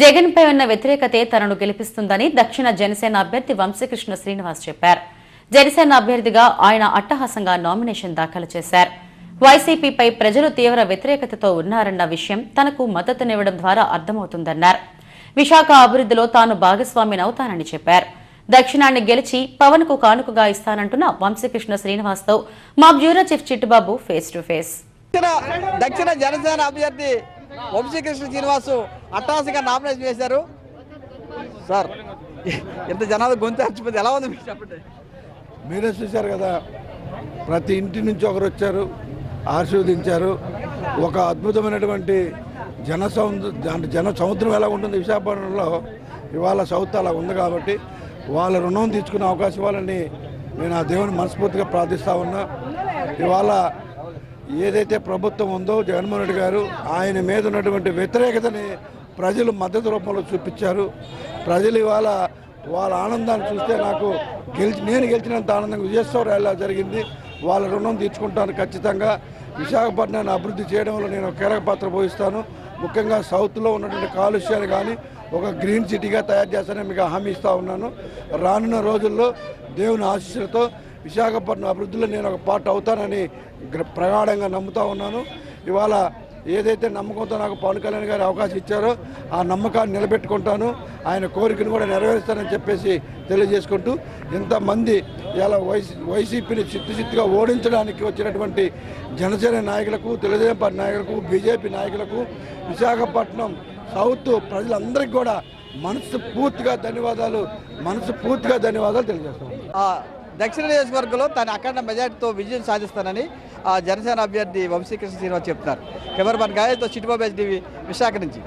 జగన్ పై ఉన్న వ్యతిరేకతే తనను గెలిపిస్తుందని దక్షిణ జనసేన అభ్యర్థి వంశకృష్ణ శ్రీనివాస్ చెప్పారు. జనసేన అభ్యర్థిగా ఆయన అట్టహాసంగా నామినేషన్ దాఖలు చేశారు. వైసీపీపై ప్రజలు తీవ్ర వ్యతిరేకతతో ఉన్నారన్న విషయం తనకు మద్దతునివ్వడం ద్వారా అర్థమవుతుందన్నారు. విశాఖ అభివృద్ధిలో తాను భాగస్వామినవుతానని చెప్పారు. దక్షిణాన్ని గెలిచి పవన్కు కానుకగా ఇస్తానంటున్న వంశీకృష్ణ శ్రీనివాస్తో మా bureau chief Chittubabu face to face. దక్షిణ జనసేన అభ్యర్థి వంశీకృష్ణ శ్రీనివాసు అట్టాసిగా నామినేషన్ చేశారు. సార్ ఇంత జనాలు గొంతు అర్చిపోతే ఎలా ఉంది మీరు చెప్పండి. మీరే చూశారు కదా ప్రతి ఇంటి నుంచి ఒకరు వచ్చారు ఆశీర్వదించారు. ఒక అద్భుతమైనటువంటి జన సౌంద అంటే జన సముద్రం ఎలా ఉంటుంది విశాఖపట్నంలో ఇవాళ సౌత్ అలా ఉంది కాబట్టి వాళ్ళ రుణం తీసుకునే అవకాశం ఇవ్వాలని నేను ఆ దేవుని మనస్ఫూర్తిగా ప్రార్థిస్తా ఉన్నా. ఇవాళ ఏదైతే ప్రభుత్వం ఉందో జగన్మోహన్ రెడ్డి గారు ఆయన మీద ఉన్నటువంటి వ్యతిరేకతని ప్రజలు మద్దతు రూపంలో చూపించారు. ప్రజలు ఇవాళ వాళ్ళ ఆనందాన్ని చూస్తే నాకు గెలిచి నేను గెలిచినంత ఆనందంగా విజయోత్సవ ర్యాలీలా జరిగింది వాళ్ళ రుణం తీర్చుకుంటాను ఖచ్చితంగా. విశాఖపట్నాన్ని అభివృద్ధి చేయడంలో నేను కీలక పాత్ర పోయిస్తాను ముఖ్యంగా సౌత్లో ఉన్నటువంటి కాలుష్యాన్ని కానీ ఒక గ్రీన్ సిటీగా తయారు చేస్తానని మీకు హామీ ఇస్తూ ఉన్నాను. రానున్న రోజుల్లో దేవుని ఆశీస్సులతో విశాఖపట్నం అభివృద్ధిలో నేను ఒక పార్ట్ అవుతానని ప్రగాఢంగా నమ్ముతా ఉన్నాను. ఇవాళ ఏదైతే నమ్మకంతో నాకు పవన్ కళ్యాణ్ గారు అవకాశం ఇచ్చారో ఆ నమ్మకాన్ని నిలబెట్టుకుంటాను. ఆయన కోరికను కూడా నెరవేరుస్తానని చెప్పేసి తెలియజేసుకుంటూ ఇంతమంది ఇలా వైసీ వైసీపీని చిత్తుచిత్తుగా ఓడించడానికి వచ్చినటువంటి జనసేన నాయకులకు తెలుగుదేశం పార్టీ నాయకులకు బీజేపీ నాయకులకు విశాఖపట్నం సౌత్ ప్రజలందరికీ కూడా మనసు పూర్తిగా ధన్యవాదాలు మనసు పూర్తిగా ధన్యవాదాలు తెలియజేస్తాం దక్షిణ నియోజకవర్గంలో తన అఖండ మెజార్టీతో విజయం సాధిస్తానని ఆ జనసేన అభ్యర్థి వంశీకృష్ణ శ్రీనివాస్ చెప్తున్నారు. కెమెరామన్ గాయతో చిట్టుబాబు టీవీ విశాఖ నుంచి.